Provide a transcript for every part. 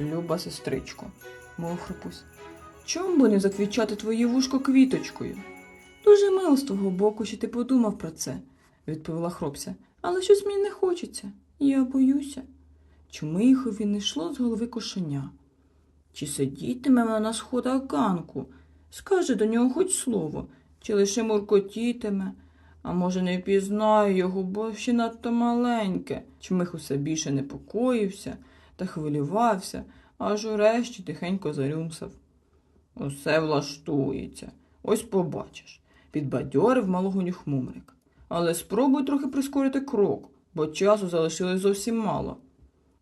люба сестричко, мов хрипусь. Чом би не заквічати твоє вушко квіточкою? Дуже мило з твого боку, що ти подумав про це, відповіла хропся. Але щось мені не хочеться. Я боюся. Чмихові не йшло з голови кошеня. Чи сидітиме вона на сходах ганку? Скаже до нього хоч слово, чи лише муркотітиме, а може, не впізнаю його, бо ще надто маленьке. Чмих усе більше непокоївся та хвилювався, аж урешті тихенько зарюмсав. Усе влаштується. Ось побачиш, підбадьорив малого нюхмумрик. Але спробуй трохи прискорити крок, бо часу залишилось зовсім мало.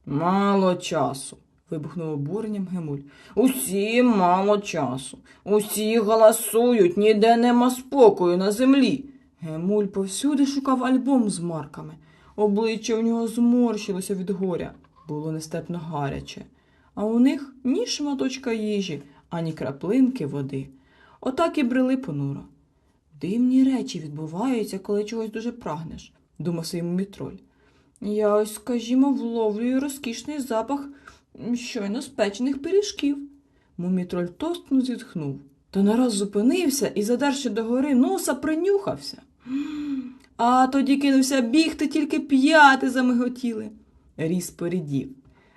Мало часу. вибухнув обуренням Гемуль. Усі мало часу. Усі галасують, ніде нема спокою на землі. Гемуль повсюди шукав альбом з марками. Обличчя в нього зморщилося від горя. Було нестепно гаряче. А у них ні шматочка їжі, ані краплинки води. Отак і брели понуро. Дивні речі відбуваються, коли чогось дуже прагнеш, думав собі мумітроль. Я ось, скажімо, вловлюю розкішний запах щойно спечених пиріжків. Мумітроль тоскно зітхнув, та нараз зупинився і, задерши догори носа, принюхався. А тоді кинувся бігти, тільки п'яти замиготіли. Ріс порідів.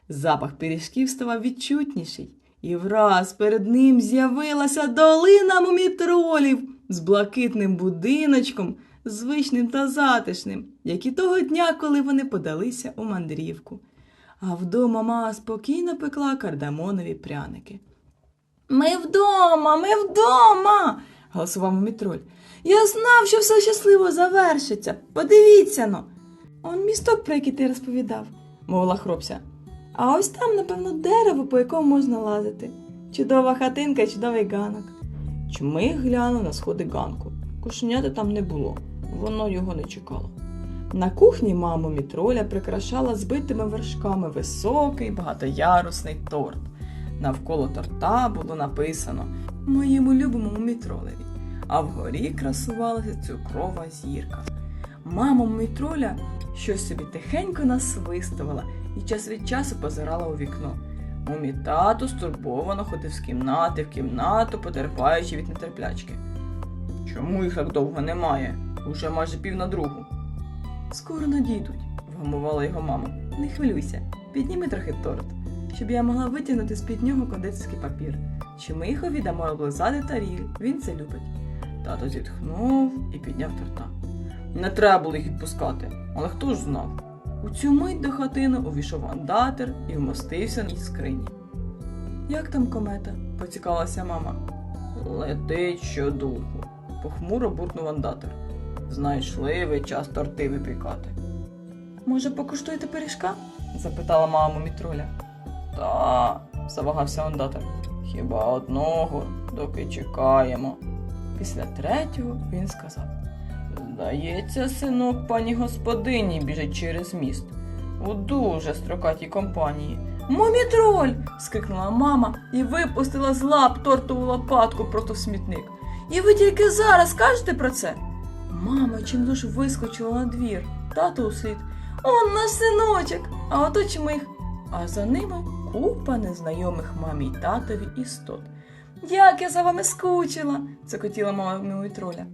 Запах пиріжків ставав відчутніший, і враз перед ним з'явилася долина мумітролів з блакитним будиночком, звичним та затишним, як і того дня, коли вони подалися у мандрівку. А вдома мама спокійно пекла кардамонові пряники. Ми вдома, ми вдома. голосував мумітроль. Я знав, що все щасливо завершиться. Подивіться но. Он місток, про який ти розповідав, мовила хропся. А ось там, напевно, дерево, по якому можна лазити. Чудова хатинка і чудовий ганок. Чмих глянув на сходи ганку. Кошеняти там не було, воно його не чекало. На кухні маму мітроля прикрашала збитими вершками високий багатоярусний торт. Навколо торта було написано Моєму любимому мітролеві, а вгорі красувалася цукрова зірка. Мама мітроля щось собі тихенько насвистувала і час від часу позирала у вікно. Мумі тато стурбовано ходив з кімнати в кімнату, потерпаючи від нетерплячки. Чому їх так довго немає? Уже майже пів на другу. Скоро надійдуть, вгамувала його мама. Не хвилюйся, підніми трохи торт, щоб я могла витягнути з-під нього кондитерський папір. Чи ми їх віддамо облизати таріль, він це любить. Тато зітхнув і підняв торта. Не треба було їх відпускати, але хто ж знав? У цю мить до хатини увійшов андатер і вмостився на скрині. Як там комета? поцікавилася мама. Летить щодуху, похмуро буркнув андатер. Знайшли ви час торти випікати. Може, покуштуєте пиріжка? запитала мама мітроля. Та, завагався андатер. Хіба одного, доки чекаємо. Після третього він сказав. Здається, синок пані господині біжить через міст. У дуже строкатій компанії. Мумітроль! скрикнула мама і випустила з лап тортову лопатку просто в смітник. І ви тільки зараз скажете про це? Мама чимдуж вискочила на двір, тато услід. Он наш синочок, а ото чмих. А за ними купа незнайомих мамі й татові істот. Як я за вами скучила, закотіла мама мумітроля.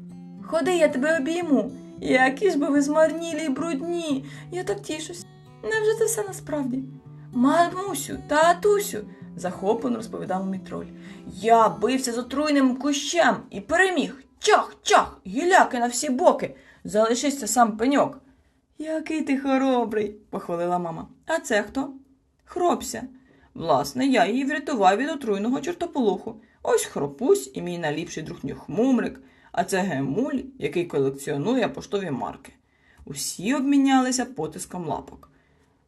Ходи, я тебе обійму. Які ж би ви змарнілі й брудні. Я так тішусь. Невже це все насправді? Мамусю, татусю, захоплено розповідав мітроль. Я бився з отруйним кущем і переміг. Чах, чах, гіляки на всі боки. Залишився сам пеньок. Який ти хоробрий, похвалила мама. А це хто? Хропся. Власне, я її врятував від отруйного чортополоху. Ось хропусь і мій найліпший друг нюхмумрик, а це Гемуль, який колекціонує поштові марки. Усі обмінялися потиском лапок.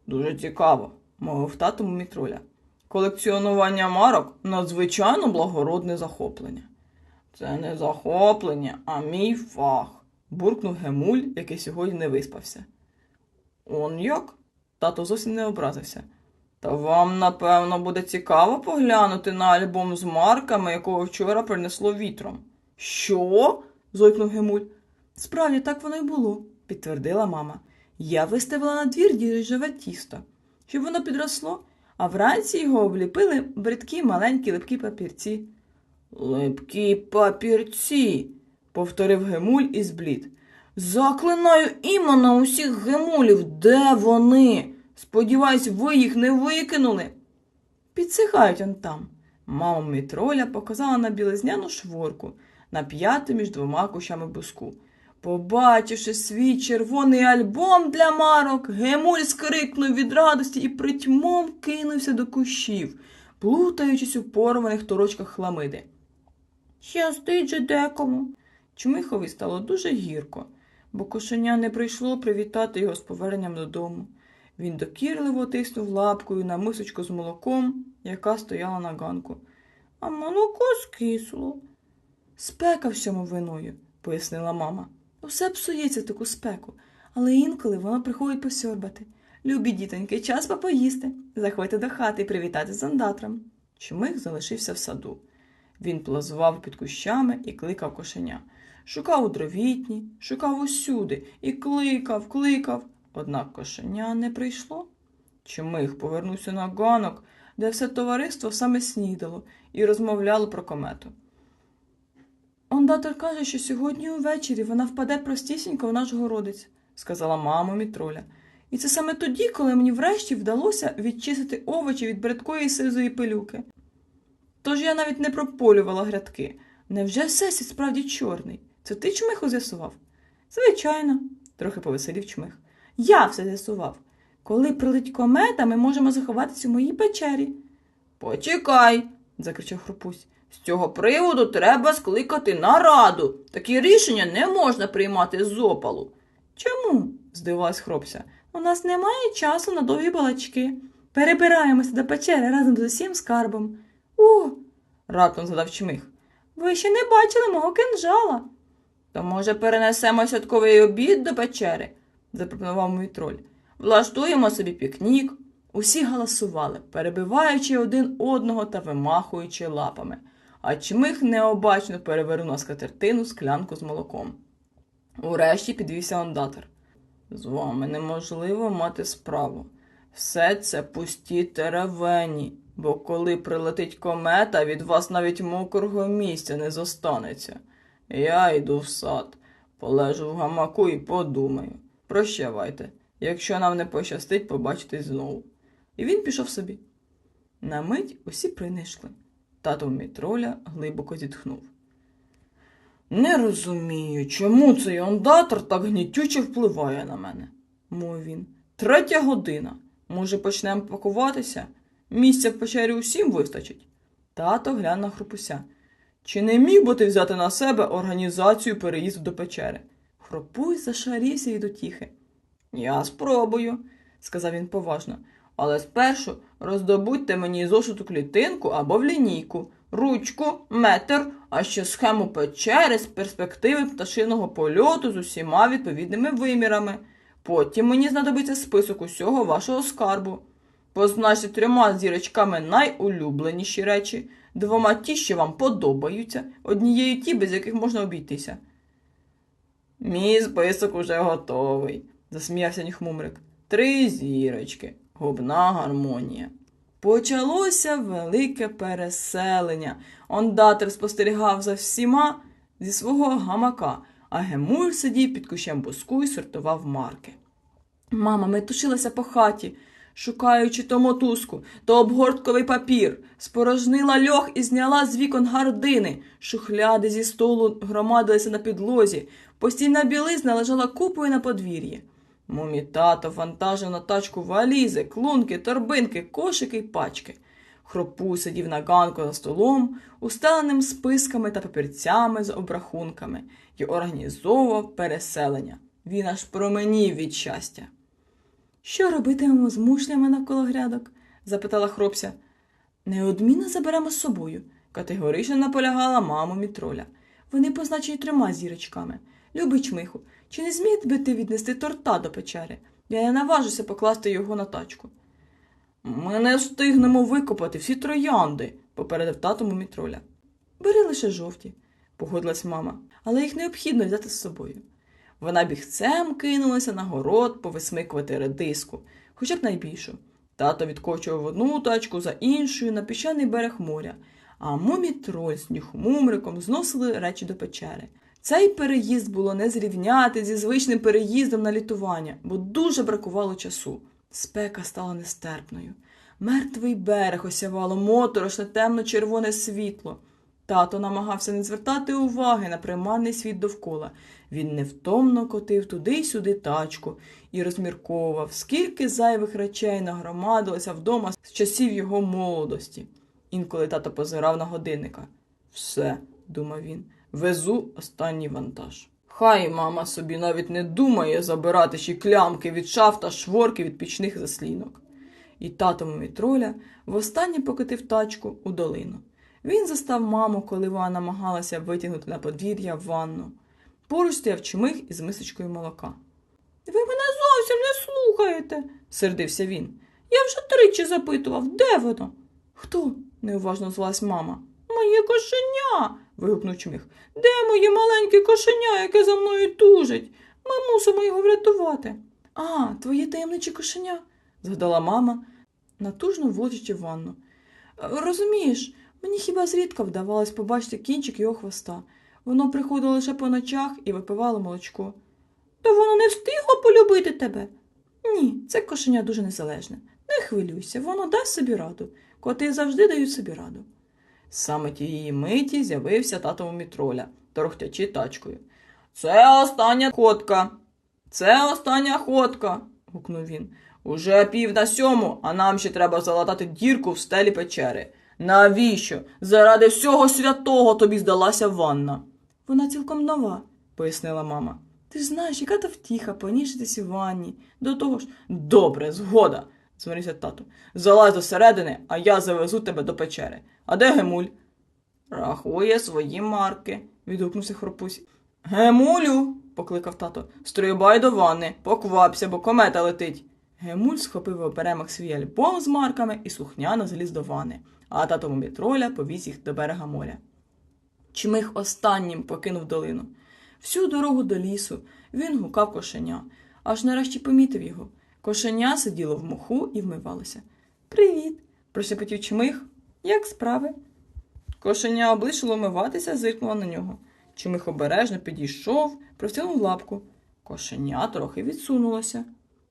Дуже цікаво, мовив тато мітроля. Колекціонування марок надзвичайно благородне захоплення. Це не захоплення, а мій фах, буркнув Гемуль, який сьогодні не виспався. Он як? Тато зовсім не образився. Та вам, напевно, буде цікаво поглянути на альбом з марками, якого вчора принесло вітром. Що? зойкнув Гемуль. Справді так воно й було, підтвердила мама. Я виставила на двір дірижеве тісто, щоб воно підросло, а вранці його обліпили бридкі маленькі липкі папірці. Липкі папірці, повторив Гемуль і зблід. Заклинаю імена усіх гемулів. Де вони? Сподіваюсь, ви їх не викинули. Підсихають он там. Мама Мітроля показала на білизняну шворку, на п'яти між двома кущами буску. Побачивши свій червоний альбом для марок, Гемуль скрикнув від радості і притьмом кинувся до кущів, плутаючись у порваних торочках хламиди. Щастить же декому. Чмихові стало дуже гірко, бо кошеня не прийшло привітати його з поверненням додому. Він докірливо тиснув лапкою на мисочку з молоком, яка стояла на ганку. А молоко скисло. Спека всьому виною, пояснила мама. Усе псується в таку спеку, але інколи воно приходить посьорбати. Любі дітоньки, час попоїсти. Заходьте до хати і привітати з андатром. Чмих залишився в саду. Він плазував під кущами і кликав кошеня. Шукав у дровітні, шукав усюди і кликав, кликав. Однак кошеня не прийшло. Чмих повернувся на ганок, де все товариство саме снідало і розмовляло про комету. Ондатор каже, що сьогодні увечері вона впаде простісінько в наш городець, сказала мама Мітроля. І це саме тоді, коли мені врешті вдалося відчистити овочі від бридкої сизої пилюки. Тож я навіть не прополювала грядки. Невже всесвіт справді чорний? Це ти чмиху з'ясував? Звичайно, трохи повеселів чмих. Я все з'ясував. Коли прилетить комета, ми можемо заховатися у моїй печері. Почекай, закричав хропусь. З цього приводу треба скликати нараду. Такі рішення не можна приймати з опалу. Чому? здивувалась хропся. У нас немає часу на довгі балачки. Перебираємося до печери разом з усім скарбом. О, раптом задав чмих. Ви ще не бачили мого кинжала. То, може, перенесемо святковий обід до печери, запропонував мій троль. Влаштуємо собі пікнік. Усі галасували, перебиваючи один одного та вимахуючи лапами, а чмих необачно перевернув на скатертину склянку з молоком. Урешті підвівся ондатор. З вами неможливо мати справу. Все це пусті теревені, бо коли прилетить комета, від вас навіть мокрого місця не зостанеться. Я йду в сад, полежу в гамаку і подумаю. Прощавайте, якщо нам не пощастить, побачитись знову. І він пішов собі. На мить усі принишкли. Тато Мітроля глибоко зітхнув. Не розумію, чому цей ондатор так гнітюче впливає на мене, мов він. Третя година. Може, почнемо пакуватися? Місця в печері усім вистачить. Тато глянув хропуся. Чи не міг би ти взяти на себе організацію переїзду до печери? Хропусь зашарівся від утіхи. Я спробую, сказав він поважно. Але спершу роздобудьте мені зошиту клітинку або в лінійку, ручку, метр, а ще схему печери з перспективи пташиного польоту з усіма відповідними вимірами. Потім мені знадобиться список усього вашого скарбу. Позначте трьома зірочками найулюбленіші речі, двома ті, що вам подобаються, однією ті, без яких можна обійтися. Мій список уже готовий, засміявся ніхмумрик. Три зірочки, губна гармонія. Почалося велике переселення. Ондатер спостерігав за всіма зі свого гамака, а Гемуль сидів під кущем буску і сортував марки. Мама метушилася по хаті, шукаючи то мотузку, то обгортковий папір, спорожнила льох і зняла з вікон гардини. Шухляди зі столу громадилися на підлозі, постійна білизна лежала купою на подвір'ї. Мумі тато вантажив на тачку валізи, клунки, торбинки, кошики й пачки. Хропу сидів на ганку за столом, устеленим списками та папірцями з обрахунками, і організовував переселення. Він аж променів від щастя. Що робитимемо з мушлями навколо грядок? запитала хропся. Неодмінно заберемо з собою, категорично наполягала мама мітроля. Вони позначені трьома зірочками. Любий чмиху, чи не зміг би ти віднести торта до печери? Я не наважуся покласти його на тачку. Ми не встигнемо викопати всі троянди, попередив татому мітроля. Бери лише жовті, погодилась мама, але їх необхідно взяти з собою. Вона бігцем кинулася на город повисмикувати редиску, хоча б найбільшу. Тато відкочував одну тачку за іншою на піщаний берег моря, а мумі троль з нюхмумриком зносили речі до печери. Цей переїзд було не зрівняти зі звичним переїздом на літування, бо дуже бракувало часу. Спека стала нестерпною. Мертвий берег осявало моторошне темно-червоне світло. Тато намагався не звертати уваги на примарний світ довкола. Він невтомно котив туди й сюди тачку і розмірковував, скільки зайвих речей нагромадилося вдома з часів його молодості. Інколи тато позирав на годинника. Все, думав він, везу останній вантаж. Хай мама собі навіть не думає забирати ще клямки від шаф та шворки від пічних заслінок. І тато Мумітроля востаннє покотив тачку у долину. Він застав маму, коли вона намагалася витягнути на подвір'я ванну. Поруч стояв чмих із мисочкою молока. Ви мене зовсім не слухаєте, сердився він. Я вже тричі запитував, де воно? Хто? неуважно звалась мама. Моє кошеня. Вигукнув чмих. Де моє маленьке кошеня, яке за мною тужить? Ми мусимо його врятувати. А, твоє таємниче кошеня, згадала мама, натужно вводячи в ванну. «Е, Розумієш, мені хіба зрідка вдавалось побачити кінчик його хвоста. Воно приходило лише по ночах і випивало молочко. То воно не встигло полюбити тебе? Ні, це кошеня дуже незалежне. Не хвилюйся, воно дасть собі раду. Коти завжди дають собі раду. Саме тієї миті з'явився тато мітроля, торохтячи тачкою. Це остання ходка. Це остання ходка. гукнув він. Уже пів на сьому, а нам ще треба залатати дірку в стелі печери. Навіщо? Заради всього святого тобі здалася ванна. Вона цілком нова, пояснила мама. Ти знаєш, яка то втіха понішитись у ванні. До того ж, добре, згода, змирився тато. Залазь до середини, а я завезу тебе до печери. А де Гемуль? Рахує свої марки, відгукнувся хропусь. Гемулю, покликав тато, стрибай до ванни, поквапся, бо комета летить. Гемуль схопив в оберемок свій альбом з марками і слухняно заліз до ванни, а тато Мумітроля повіз їх до берега моря. Чмих останнім покинув долину. Всю дорогу до лісу він гукав кошеня, аж нарешті помітив його. Кошеня сиділо в моху і вмивалося. Привіт, прошепотів чмих. Як справи? Кошеня облишило вмиватися, зиркнула на нього. Чмих обережно підійшов, простягнув лапку. Кошеня трохи відсунулося.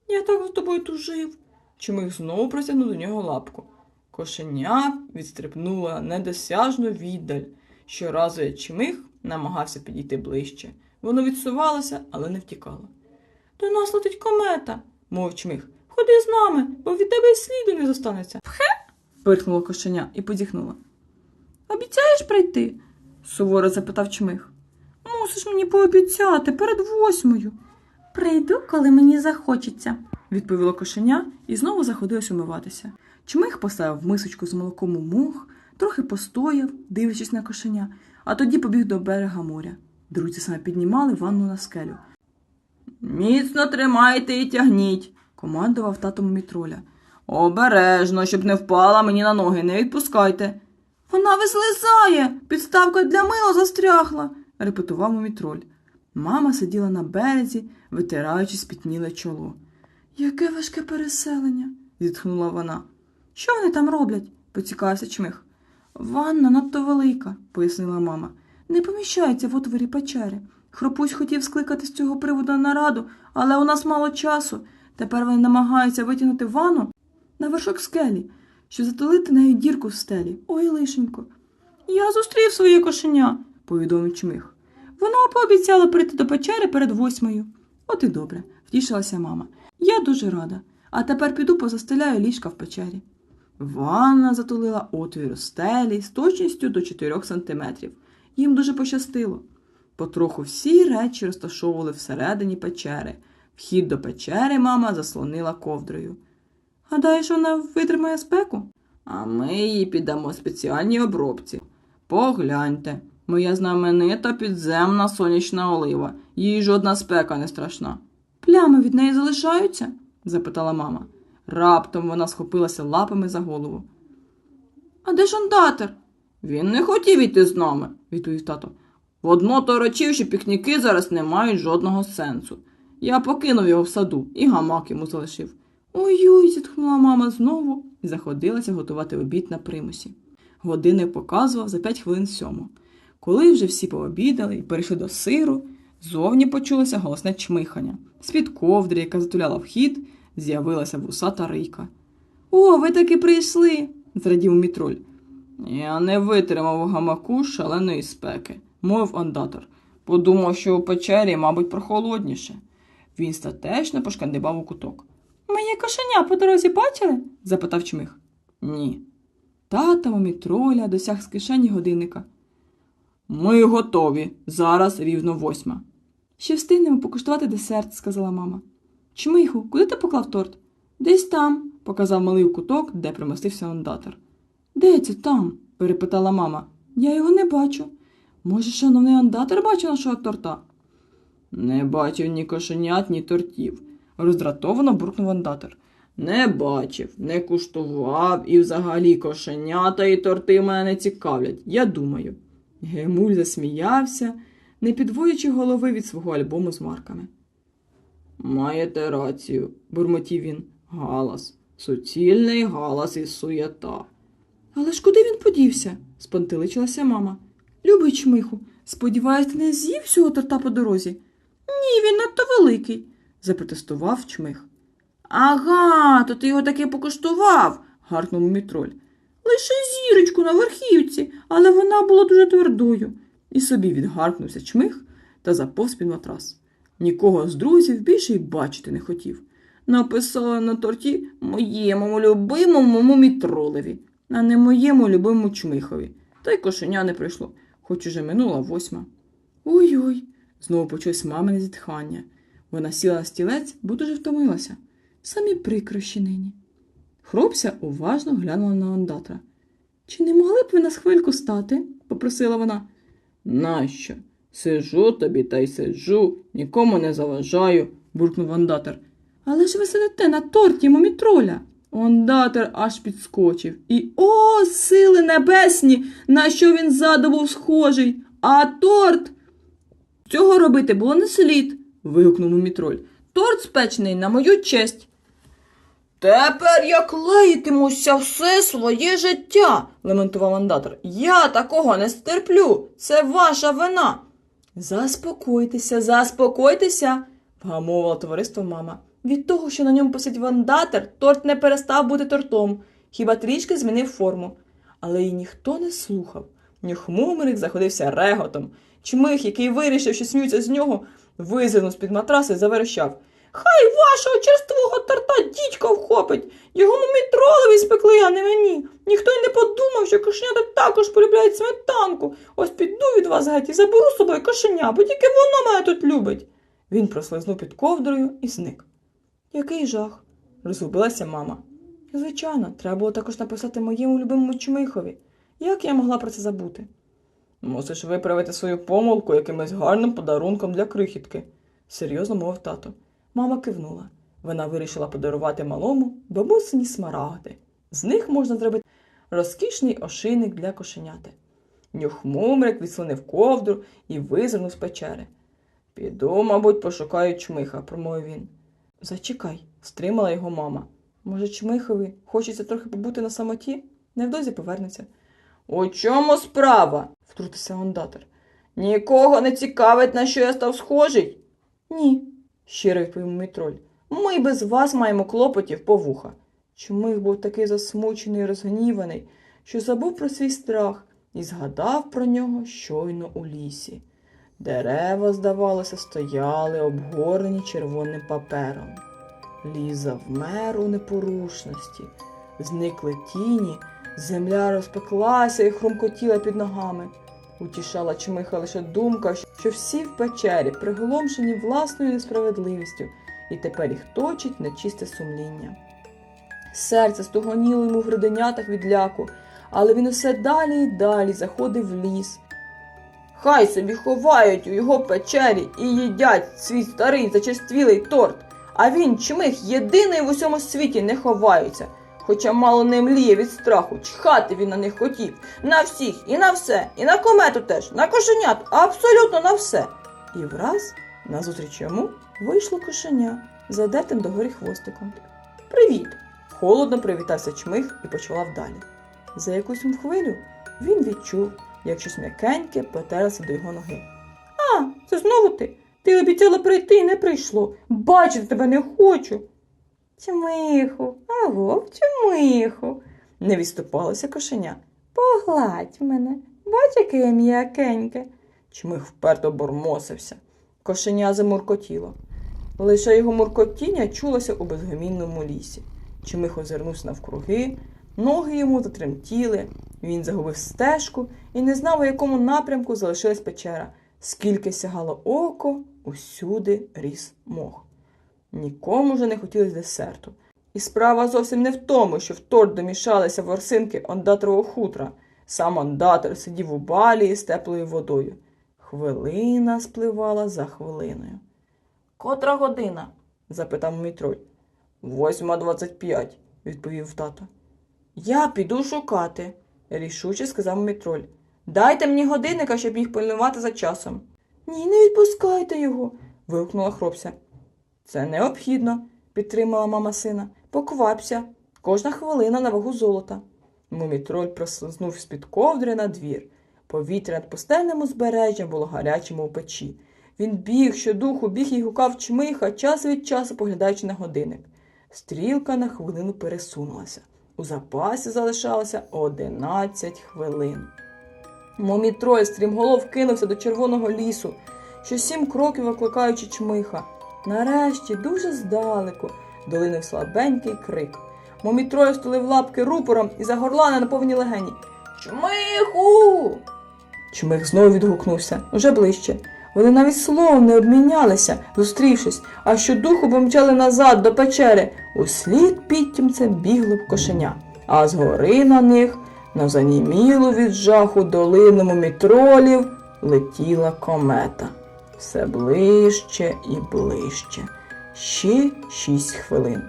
Я так за тобою тужив. Чмих знову простягнув до нього лапку. Кошеня відстрибнуло на недосяжну віддаль. Щоразу як чмих намагався підійти ближче. Воно відсувалося, але не втікало. До нас летить комета, мовив чмих. Ходи з нами, бо від тебе й сліду не зостанеться. Пхе. пирхнуло кошеня і позіхнуло. Обіцяєш прийти? суворо запитав чмих. Мусиш мені пообіцяти перед восьмою. Прийду, коли мені захочеться, відповіло кошеня і знову заходилось умиватися. Чмих поставив мисочку з молоком у мох, трохи постояв, дивлячись на кошеня, а тоді побіг до берега моря. Друзі саме піднімали ванну на скелю. Міцно тримайте і тягніть, командував тато мітроля. Обережно, щоб не впала мені на ноги, не відпускайте. Вона вислизає, підставка для мила застрягла, репетував мумітроль. Мама сиділа на березі, витираючи спітніле чоло. Яке важке переселення, зітхнула вона. Що вони там роблять? поцікавився чмих. Ванна надто велика, пояснила мама. Не поміщається в отворі печери. Хропусь хотів скликати з цього приводу нараду, але у нас мало часу. Тепер вони намагаються витягнути ванну на вершок скелі, щоб затулити нею дірку в стелі. Ой, лишенько. Я зустрів своє кошеня, повідомив чмих. Воно пообіцяло прийти до печери перед восьмою. От і добре, втішилася мама. Я дуже рада. А тепер піду позастеляю ліжка в печері. Ванна затулила отвір у стелі з точністю до 4 сантиметрів. Їм дуже пощастило. Потроху всі речі розташовували всередині печери. Вхід до печери мама заслонила ковдрою. Гадаєш, вона витримає спеку? А ми їй піддамо спеціальній обробці. Погляньте, моя знаменита підземна сонячна олива. Їй жодна спека не страшна. Плями від неї залишаються? запитала мама. Раптом вона схопилася лапами за голову. А де ж ондатер? Він не хотів іти з нами, відповів тато. Водно торочив, що пікніки зараз не мають жодного сенсу. Я покинув його в саду і гамак йому залишив. Ой-ой, зітхнула мама знову і заходилася готувати обід на примусі. Годинник показував за п'ять хвилин сьому. Коли вже всі пообідали і перейшли до сиру, зовні почулося голосне чмихання. З-під ковдри, яка затуляла вхід, з'явилася вусата рийка. О, ви таки прийшли, зрадів мітроль. Я не витримав у гамаку шаленої спеки, мовив ондатор. Подумав, що у печері, мабуть, прохолодніше. Він статечно пошкандибав у куток. Моє кошеня по дорозі бачили? запитав чмих. Ні. Тата мумітроля досяг з кишені годинника. Ми готові. Зараз рівно восьма. Ще встигнемо покуштувати десерт, сказала мама. Чмиху, куди ти поклав торт? Десь там, показав малий у куток, де примостився ондатор. Де це там? перепитала мама. Я його не бачу. Може, шановний ондатор бачив нашого торта? Не бачив ні кошенят, ні тортів, роздратовано буркнув ондатор. Не бачив, не куштував і взагалі кошенята і торти мене не цікавлять, я думаю. Гемуль засміявся, не підводячи голови від свого альбому з марками. Маєте рацію, бурмотів він. Галас. Суцільний галас і суєта. Але ж куди він подівся? спантеличилася мама. Любий чмиху, сподіваюсь, ти не з'їв всього торта по дорозі? Ні, він надто великий, запротестував чмих. Ага, то ти його таки покуштував, гаркнув мітроль. Лише зірочку на верхівці, але вона була дуже твердою. І собі відгаркнувся чмих та заповз під матрас. Нікого з друзів більше й бачити не хотів. Написала на торті моєму любимому мітролеві, а не моєму любимому чмихові. Та й кошеня не прийшло, хоч уже минула восьма. Ой-ой, знову почулось мамине зітхання. Вона сіла на стілець, бо дуже втомилася. Самі прикрощі нині. Хропся уважно глянула на ондатра. Чи не могли б ви нас хвильку стати? попросила вона. Нащо? Сиджу тобі та й сиджу, нікому не заважаю, буркнув ондатор. Але ж ви сидите на торті мумітроля. Ондатор аж підскочив. І о, сили небесні! На що він ззаду був схожий? А торт. Цього робити було не слід. вигукнув мумітроль. Торт спечений на мою честь. Тепер я клеїтимуся все своє життя, лементував мандатор. Я такого не стерплю. Це ваша вина. Заспокойтеся, заспокойтеся, вгамовувала товариство мама. Від того, що на ньому посить вандатор, торт не перестав бути тортом, хіба трішки змінив форму. Але її ніхто не слухав. Нюхмумерик заходився реготом. Чмих, який вирішив, що сміються з нього, визирнув з-під матраси і заверещав. Хай вашого черствого торта дідько вхопить. Його мумітролові спекли, а не мені. Ніхто й не подумав, що кошенята також полюбляють сметанку. Ось піду від вас геть і заберу з собою кошеня, бо тільки воно мене тут любить. Він прослизнув під ковдрою і зник. Який жах, розгубилася мама. Звичайно, треба було також написати моєму любимому чмихові. Як я могла про це забути? Мусиш виправити свою помилку якимось гарним подарунком для крихітки, серйозно мовив тато. Мама кивнула. Вона вирішила подарувати малому бабусині смарагди. З них можна зробити розкішний ошийник для кошеняти. Нюхмумрик відслонив ковдру і визирнув з печери. Піду, мабуть, пошукаю чмиха, промовив він. Зачекай, стримала його мама. Може, чмихові хочеться трохи побути на самоті? Невдовзі повернеться. У чому справа? втрутився ондатор. Нікого не цікавить, на що я став схожий? Ні, щиро відповів мітроль. Ми без вас маємо клопотів по вуха. Чмих був такий засмучений і розгніваний, що забув про свій страх і згадав про нього щойно у лісі. Дерева, здавалося, стояли обгорнені червоним папером. Ліс завмер у непорушності, зникли тіні, земля розпеклася і хрумкотіла під ногами. Утішала чмиха лише думка, що всі в печері приголомшені власною несправедливістю, і тепер їх точить нечисте сумління. Серце стугоніло йому в груденятах від ляку, але він усе далі і далі заходив в ліс. Хай собі ховають у його печері і їдять свій старий зачерствілий торт, а він чмих єдиний в усьому світі не ховається. Хоча мало не мліє від страху, чхати він на них хотів. На всіх, і на все, і на комету теж, на кошенят, абсолютно на все. І враз, назустріч йому, вийшло кошеня, задетим догорі хвостиком. Привіт! Холодно привітався чмих і почував далі. За якусь хвилю він відчув, як щось м'якеньке потерлося до його ноги. А, це знову ти? Ти обіцяла прийти і не прийшло. Бачити тебе не хочу. Чмиху, аго, чмиху, не відступалося кошеня. Погладь мене, бач, яке я м'якеньке. Чмих вперто бормосився. Кошеня замуркотіло. Лише його муркотіння чулося у безгомінному лісі. Чмих озирнувся навкруги, ноги йому затремтіли, він загубив стежку і не знав, у якому напрямку залишилась печера. Скільки сягало око, усюди ріс мох. Нікому вже не хотілося десерту. І справа зовсім не в тому, що в торт домішалися ворсинки ондатрового хутра. Сам ондатор сидів у балі з теплою водою. Хвилина спливала за хвилиною. Котра година? запитав мітроль. Восьма двадцять п'ять, відповів тато. Я піду шукати, рішуче сказав мітроль. Дайте мені годинника, щоб міг пильнувати за часом. Ні, не відпускайте його. вигукнула хлопця. Це необхідно, підтримала мама сина. Поквапся. Кожна хвилина на вагу золота. Мумітроль прослизнув з-під ковдри на двір. Повітря над пустельним узбережжям було гарячим у печі. Він біг, щодуху, біг і гукав чмиха, час від часу поглядаючи на годинник. Стрілка на хвилину пересунулася. У запасі залишалося одинадцять хвилин. Момітроль стрімголов кинувся до червоного лісу, що сім кроків викликаючи чмиха. Нарешті, дуже здалеку, долинив слабенький крик. Момітроль стулив лапки рупором і загорлана на повні легені. Чмиху. Чмих знову відгукнувся, уже ближче. Вони навіть словом не обмінялися, зустрівшись, а щодуху помчали назад до печери. Услід підтімцем бігло б кошеня, а згори на них, на занімілу від жаху долину мумітролів, летіла комета. Все ближче і ближче. Ще шість хвилин.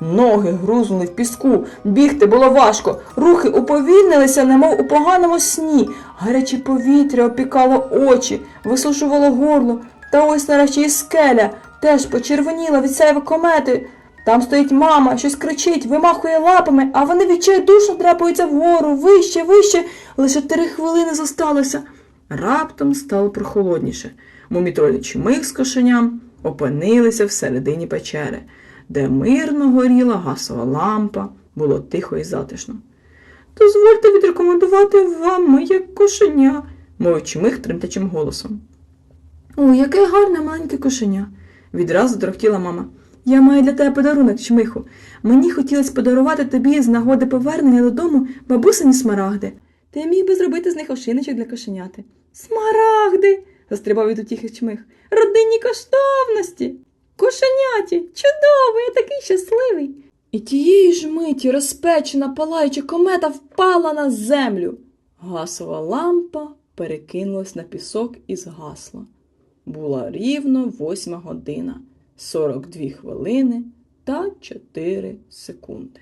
Ноги грузнули в піску, бігти було важко, рухи уповільнилися, немов у поганому сні. Гаряче повітря опікало очі, висушувало горло. Та ось нарешті і скеля теж почервоніла від сяйва комети. Там стоїть мама, щось кричить, вимахує лапами, а вони відчайдушно драпаються вгору, вище, вище. Лише три хвилини зосталося. Раптом стало прохолодніше. Мумітролі чмих з кошеням опинилися всередині печери, де мирно горіла гасова лампа, було тихо і затишно. Дозвольте відрекомендувати вам моє кошеня, мовив чмих тремтячим голосом. О, яке гарне маленьке кошеня, відразу торохтіла мама. Я маю для тебе подарунок, чмиху. Мені хотілося подарувати тобі з нагоди повернення додому бабусині смарагди. Ти міг би зробити з них ошиночок для кошеняти. Смарагди. застрибав від утіхи чмих. Родинні коштовності. Кошеняті, чудово, я такий щасливий. І тієї ж миті розпечена палаюча комета впала на землю. Гасова лампа перекинулась на пісок і згасла. Була рівно восьма година, 42 хвилини та 4 секунди.